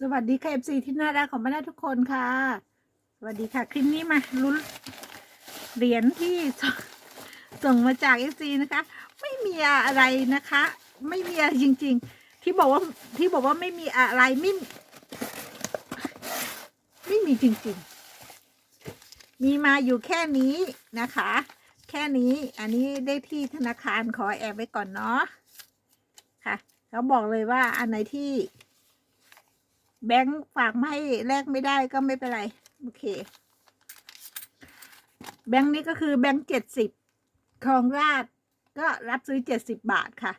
สวัสดีค่ะเอฟซีที่น่ารักของบรรดาทุกคนค่ะ สวัสดีค่ะ คลิปนี้มาลุ้นเหรียญที่ส่งส่งมาจากเอฟซีนะคะ ไม่มีอะไรนะคะ ไม่มีอะไรจริง ๆ ที่บอกว่าที่บอกว่าไม่มีอะไรไม่ไม่มีจริง ๆ มีมาอยู่แค่นี้นะคะ แค่นี้อันนี้ได้ที่ธนาคารขอแอบไว้ก่อนเนาะค่ะเขาบอกเลยว่าอันไหนที่ แบงค์ฝากมาให้แลกไม่ได้ก็ไม่เป็นไร โอเค แบงค์นี้ก็คือแบงค์เจ็ดสิบครองราชก็รับซื้อเจ็ดสิบบาทค่ะ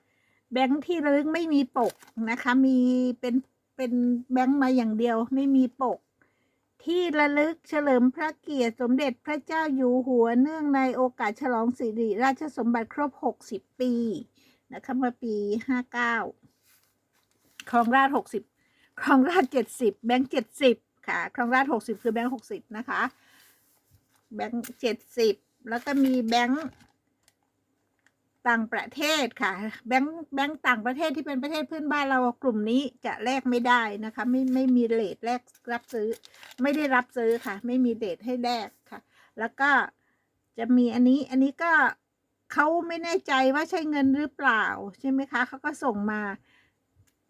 แบงค์ที่ระลึกไม่มีปกนะคะ มีเป็นเป็นแบงค์มาอย่างเดียวไม่มีปก ที่ระลึกเฉลิมพระเกียรติสมเด็จพระเจ้าอยู่หัวเนื่องในโอกาสฉลองสิริราชสมบัติครบหกสิบปีนะคะเมื่อปีห้าเก้าครองราชหกสิบ ครองราชเจ็ดสิบแบงค์เจ็ดสิบค่ะครองราชหกสิบคือแบงค์หกสิบนะคะ แบงค์เจ็ดสิบแล้วก็มีแบงค์ต่างประเทศค่ะ แบงค์แบงค์ต่างประเทศที่เป็นประเทศเพื่อนบ้านเรากลุ่มนี้จะแลกไม่ได้นะคะ ไม่ไม่มีเลทแลกรับซื้อ ไม่ได้รับซื้อค่ะ ไม่มีเลทให้แลกค่ะ แล้วก็จะมีอันนี้อันนี้ก็เขาไม่แน่ใจว่าใช่เงินหรือเปล่าใช่ไหมคะเขาก็ส่งมา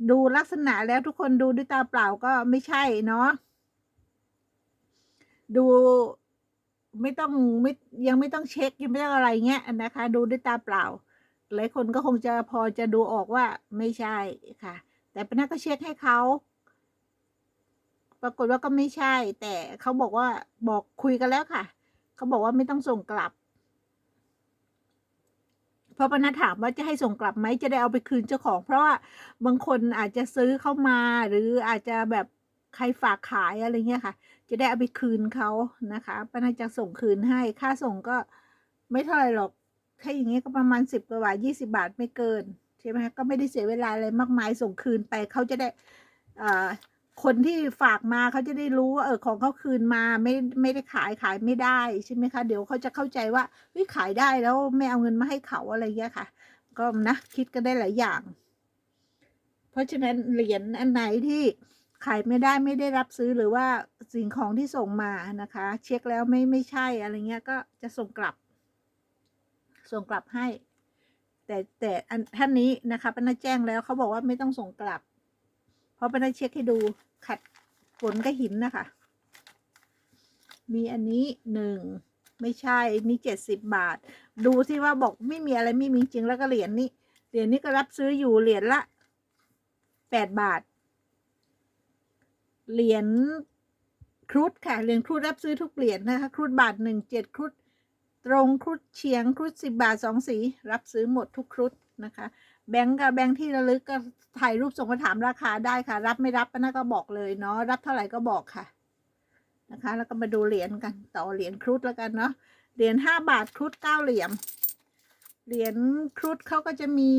ดูลักษณะแล้วทุกคนดูด้วยตาเปล่าก็ไม่ใช่เนาะดูไม่ต้องไม่ยังไม่ต้องเช็คยังไม่ต้องอะไรเงี้ยนะคะ ดูด้วยตาเปล่า หลายคนก็คงจะพอจะดูออกว่าไม่ใช่ค่ะ แต่ปนักก็เช็คให้เขาปรากฏว่าก็ไม่ใช่ แต่เขาบอกว่าบอกคุยกันแล้วค่ะ เขาบอกว่าไม่ต้องส่งกลับ พราะปนัถามว่าจะให้ส่งกลับไหมจะได้เอาไปคืนเจ้าของ เพราะว่าบางคนอาจจะซื้อเข้ามาหรืออาจจะแบบใครฝากขายอะไรเงี้ยค่ะ จะได้เอาไปคืนเขานะคะปนัดจะส่งคืนให้ ค่าส่งก็ไม่เท่าไหร่หรอกถ้าอย่างเงี้ยก็ประมาณสิบกว่าบาทยี่สิบาทไม่เกินใช่ไหมก็ไม่ได้เสียเวลาอะไรมากมายส่งคืนไปเขาจะได้อ่า คนที่ฝากมาเขาจะได้รู้ว่าเออของเขาคืนมาไม่ไม่ได้ขายขายไม่ได้ใช่ไหมคะเดี๋ยวเขาจะเข้าใจว่าเฮ้ยขายได้แล้วไม่เอาเงินมาให้เขาอะไรเงี้ยค่ะ ก็นะคิดกันได้หลายอย่าง เพราะฉะนั้นเหรียญอันไหนที่ขายไม่ได้ไม่ได้รับซื้อหรือว่าสิ่งของที่ส่งมานะคะ เช็คแล้วไม่ไม่ใช่อะไรเงี้ยก็จะส่งกลับ ส่งกลับให้ แต่แต่อันท่านนี้นะคะป้านาแจ้งแล้วเขาบอกว่าไม่ต้องส่งกลับ เพราะป้านาเช็คให้ดูขัดฝนกับหินนะคะ มีอันนี้หนึ่งไม่ใช่นี่เจ็ดสิบบาท ดูสิว่าบอกไม่มีอะไรไม่มีจริงแล้วก็เหรียญนี้เหรียญนี้ก็รับซื้ออยู่เหรียญละแปดบาท เหรียญครุฑค่ะเหรียญครุฑรับซื้อทุกเหรียญนะคะครุฑบาทหนึ่งเจ็ดครุฑตรงครุฑเฉียงครุฑสิบบาทสองสี รับซื้อหมดทุกครุฑนะคะ แบงก์กับแบงก์ที่ระลึกก็ถ่ายรูปส่งมาถามราคาได้ค่ะ รับไม่รับนะก็บอกเลยเนาะรับเท่าไหร่ก็บอกค่ะนะคะ แล้วก็มาดูเหรียญกันต่อเหรียญครุฑแล้วกันเนาะเหรียญห้าบาทครุฑเก้าเหรียญเหรียญครุฑเขาก็จะมี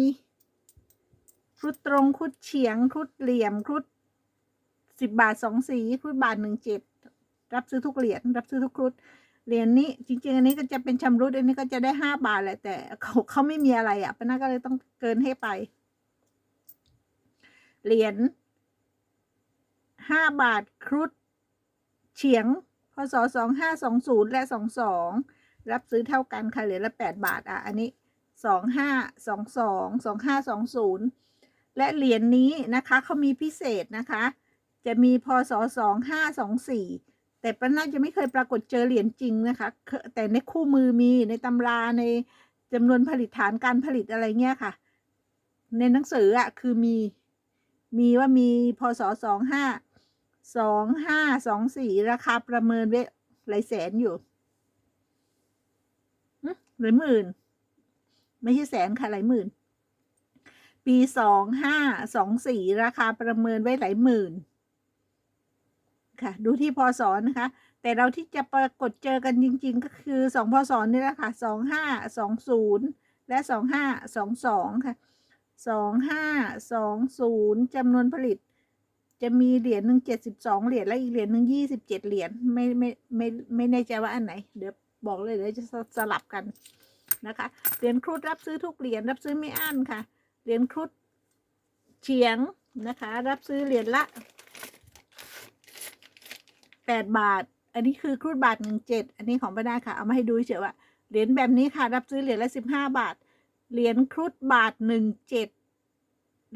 ครุฑตรงครุฑเฉียงครุฑเหลี่ยมครุฑสิบบาทสองสีครุฑบาทหนึ่งเจ็ดรับซื้อทุกเหรียญรับซื้อทุกครุฑ เหรียญนี้จริง ๆ อันนี้ก็จะเป็นชำรุดอันนี้ก็จะได้ห้าบาทแหละแต่เขาเขาไม่มีอะไรอะป้านาก็เลยต้องเกินให้ไป เหรียญห้าบาทครุฑเฉียงพศสองห้าสองศูนย์และสองสองรับซื้อเท่ากันค่ะเหรียญละแปดบาทอะอันนี้สองห้าสองสองสองห้าสองศูนย์และเหรียญนี้นะคะเขามีพิเศษนะคะ จะมีพศสองห้าสองสี่ แต่ป้าน่าจะไม่เคยปรากฏเจอเหรียญจริงนะคะ แต่ในคู่มือมีในตำราในจำนวนผลิตฐานการผลิตอะไรเงี้ยค่ะ ในหนังสืออะคือมี มีว่ามีพศสองห้าสองห้าสองสี่ราคาประเมินไว้หลายแสนอยู่หลายหมื่น ไม่ใช่แสนค่ะหลายหมื่น ปีสองห้าสองสี่ราคาประเมินไว้หลายหมื่น ค่ะ ดูที่พศนะคะ แต่เราที่จะปรากฏเจอกันจริง ๆ ก็คือสองพศนี่แหละค่ะสองห้าสองศูนย์และสองห้าสองสองค่ะสองห้าสองศูนย์จำนวนผลิต จะมีเหรียญหนึ่งเจ็ดสิบสองเหรียญและอีกเหรียญหนึ่งยี่สิบเจ็ดเหรียญไม่ไม่ไม่ไม่แน่ใจว่าอันไหน เดี๋ยวบอกเลยเดี๋ยวจะสลับกันนะคะเหรียญครุฑรับซื้อทุกเหรียญรับซื้อไม่อั้นค่ะเหรียญครุฑเฉียงนะคะ รับซื้อเหรียญละ แปดบาท อันนี้คือครูดบาทหนึ่งเจ็ดอันนี้ของป้านาค่ะ เอามาให้ดูเฉยๆว่าเหรียญแบบนี้ค่ะ รับซื้อเหรียญละสิบห้าบาท เหรียญครุฑบาทหนึ่งเจ็ด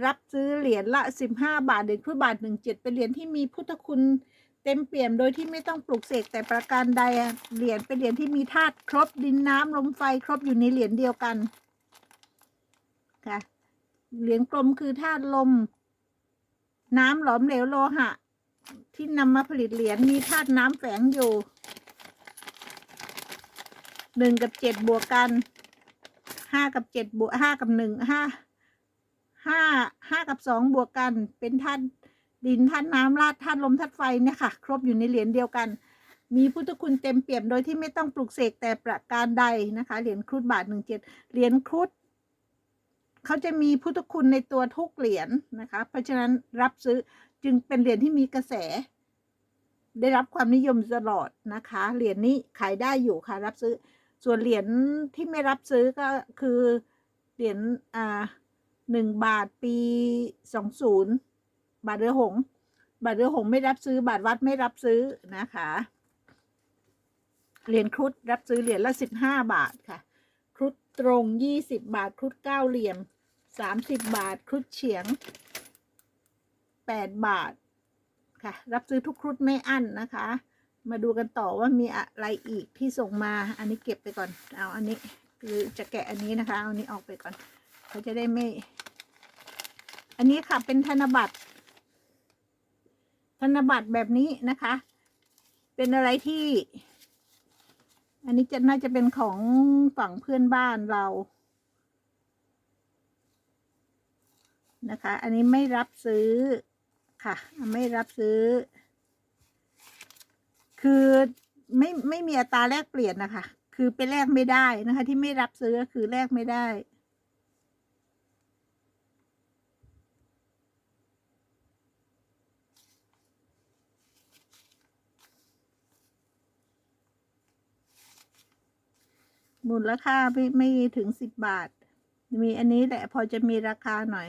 รับซื้อเหรียญละสิบห้าบาท เหรียญครุฑบาทหนึ่งเจ็ดเป็นเหรียญที่มีพุทธคุณเต็มเปี่ยมโดยที่ไม่ต้องปลุกเสกแต่ประการใดอะเหรียญเป็นเหรียญที่มีธาตุครบดินน้ำลมไฟครบอยู่ในเหรียญเดียวกันค่ะเหรียญกลมคือธาตุลม น้ำหลอมเหลวโลหะ ที่นำมาผลิตเหรียญมีธาตุน้ำแฝงอยู่หนึ่งกับเจ็ดบวกกันห้ากับเจ็ดบวกห้ากับหนึ่งห้าห้าห้ากับสองบวกกัน เป็นธาตุดินธาตุน้ำธาตุธาตุลมธาตุไฟเนี่ยค่ะ ครบอยู่ในเหรียญเดียวกัน มีพุทธคุณเต็มเปี่ยมโดยที่ไม่ต้องปลุกเสกแต่ประการใดนะคะ เหรียญครุฑบาทหนึ่งเจ็ดเหรียญครุฑเขาจะมีพุทธคุณในตัวทุกเหรียญนะคะ เพราะฉะนั้นรับซื้อ จึงเป็นเหรียญที่มีกระแส ได้รับความนิยมตลอดนะคะ เหรียญนี้ขายได้อยู่ค่ะ รับซื้อ ส่วนเหรียญที่ไม่รับซื้อก็คือเหรียญอ่าหนึ่งบาทปีสองศูนย์บาทเรือหงส์บาทเรือหงส์ไม่รับซื้อ บาทวัดไม่รับซื้อนะคะ เหรียญครุฑรับซื้อเหรียญละสิบห้าบาทค่ะ ครุฑตรงยี่สิบบาท ครุฑเก้าเหลี่ยมสามสิบบาท ครุฑเฉียง แปดบาท ค่ะ รับซื้อทุกครุฑไม่อั้นนะคะ มาดูกันต่อว่ามีอะไรอีกที่ส่งมา อันนี้เก็บไปก่อน เอาอันนี้คือจะแกะอันนี้นะคะ เอาอันนี้ออกไปก่อนเขาจะได้ไม่ อันนี้ค่ะเป็นธนบัตร ธนบัตรแบบนี้นะคะ เป็นอะไรที่ อันนี้จะน่าจะเป็นของฝั่งเพื่อนบ้านเรานะคะ อันนี้ไม่รับซื้อ ค่ะ ไม่รับซื้อ คือไม่ไม่มีอัตราแลกเปลี่ยนนะคะ คือไปแลกไม่ได้นะคะ ที่ไม่รับซื้อคือแลกไม่ได้มูลค่าไม่ไม่ถึงสิบบาท มีอันนี้แหละพอจะมีราคาหน่อย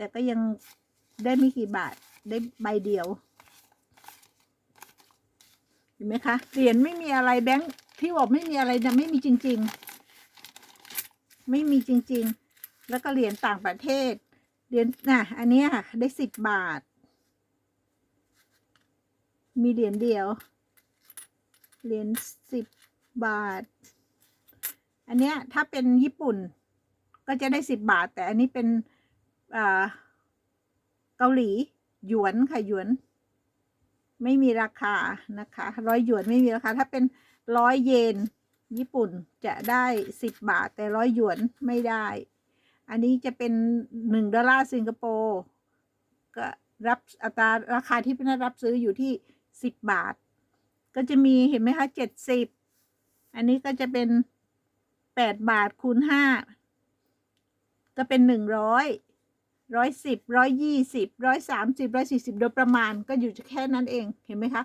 แต่ก็ยังได้ไม่กี่บาทได้ใบเดียว เห็นไหมคะเหรียญไม่มีอะไรแบงค์ที่บอกไม่มีอะไรนะไม่มีจริง ๆ ไม่มีจริง ๆ แล้วก็เหรียญต่างประเทศเหรียญน่ะอันนี้ค่ะ ได้สิบบาท มีเหรียญเดียวเหรียญสิบบาท อันเนี้ยถ้าเป็นญี่ปุ่นก็จะได้สิบบาท แต่อันนี้เป็น เกาหลี หยวนค่ะหยวน ไม่มีราคานะคะร้อยหยวนไม่มีราคา ถ้าเป็นร้อยเยนญี่ปุ่นจะได้สิบบาท แต่ร้อยหยวนไม่ได้ อันนี้จะเป็นหนึ่งดอลลาร์สิงคโปร์ก็รับอัตราราคาที่เป็นรับซื้ออยู่ที่สิบบาท ก็จะมีเห็นไหมคะเจ็ดสิบอันนี้ก็จะเป็นแปดบาทคูณห้าก็เป็นหนึ่งร้อย ร้อยสิบร้อยยี่สิบร้อยสามสิบร้อยสี่สิบโดยประมาณก็อยู่แค่นั้นเองเห็นไหมคะ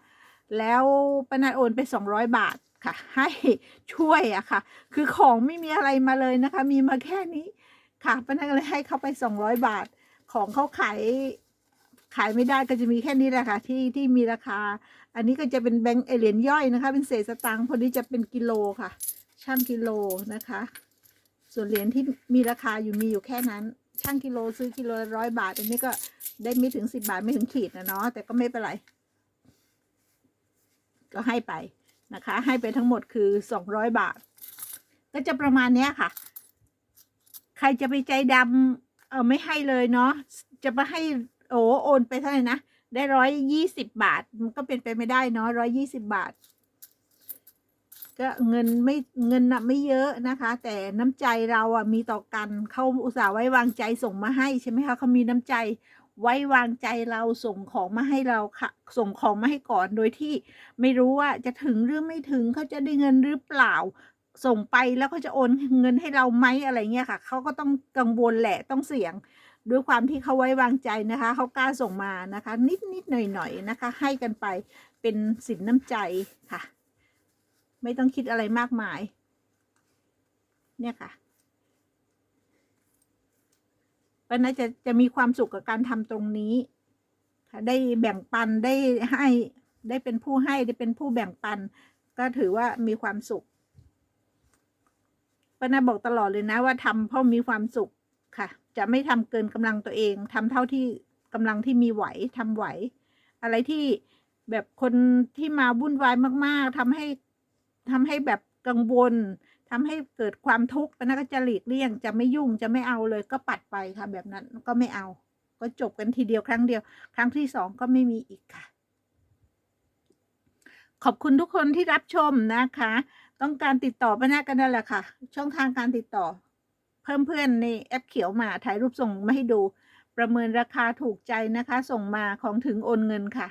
แล้วปนัดโอนไปสองร้อยบาทค่ะ ให้ช่วยอะค่ะ คือของไม่มีอะไรมาเลยนะคะ มีมาแค่นี้ค่ะปนัดก็เลยให้เขาไปสองร้อยบาท ของเขาขายขายไม่ได้ก็จะมีแค่นี้แหละค่ะที่ที่มีราคา อันนี้ก็จะเป็นแบงก์เอเหรียญย่อยนะคะ เป็นเศษสตางค์พอดีจะเป็นกิโลค่ะช่างกิโลนะคะ ส่วนเหรียญที่มีราคาอยู่มีอยู่แค่นั้น ช่างกิโลซื้อกิโลละร้อยบาทอันนี้ก็ได้ไม่ถึงสิบบาทไม่ถึงขีดนะเนาะแต่ก็ไม่เป็นไร ก็ให้ไปนะคะ ให้ไปทั้งหมดคือสองร้อยบาท ก็จะประมาณเนี้ยค่ะ ใครจะไปใจดำเออไม่ให้เลยเนาะจะมาให้โอ้โอนไปเท่าไหร่นะได้ร้อยยี่สิบบาท มันก็เป็นไปไม่ได้เนาะร้อยยี่สิบบาท ก็เงินไม่เงินน่ะไม่เยอะนะคะ แต่น้ำใจเราอะมีต่อกันเขาอุตส่าห์ไว้วางใจส่งมาให้ใช่ไหมคะเขามีน้ำใจไว้วางใจเราส่งของมาให้เราค่ะ ส่งของมาให้ก่อนโดยที่ไม่รู้ว่าจะถึงหรือไม่ถึงเขาจะได้เงินหรือเปล่า ส่งไปแล้วเขาจะโอนเงินให้เราไหมอะไรเงี้ยค่ะเขาก็ต้องกังวลแหละต้องเสี่ยงด้วยความที่เขาไว้วางใจนะคะเขากล้าส่งมานะคะ นิดนิดหน่อยหน่อยๆนะคะ ให้กันไปเป็นสินน้ำใจค่ะ ไม่ต้องคิดอะไรมากมาย เนี่ยค่ะป้าน่าจะจะมีความสุขกับการทำตรงนี้ค่ะได้แบ่งปันได้ให้ได้เป็นผู้ให้ได้เป็นผู้แบ่งปัน ก็ถือว่ามีความสุขปานาบอกตลอดเลยนะว่าทำเพราะมีความสุขค่ะ จะไม่ทำเกินกำลังตัวเองทำเท่าที่กำลังที่มีไหวทำไหว อะไรที่แบบคนที่มาวุ่นวายมาก ๆทำให้ ทำให้แบบกังวลทำให้เกิดความทุกข์ปานาก็จะหลีกเลี่ยง จะไม่ยุ่งจะไม่เอาเลยก็ปัดไปค่ะ แบบนั้นก็ไม่เอา ก็จบกันทีเดียวครั้งเดียว ครั้งที่สองก็ไม่มีอีกค่ะ ขอบคุณทุกคนที่รับชมนะคะ ต้องการติดต่อป้านากันนั่นแหละค่ะ ช่องทางการติดต่อ เพิ่มเพื่อนในแอปเขียวมาถ่ายรูปส่งมาให้ดู ประเมินราคาถูกใจนะคะ ส่งมาของถึงโอนเงินค่ะ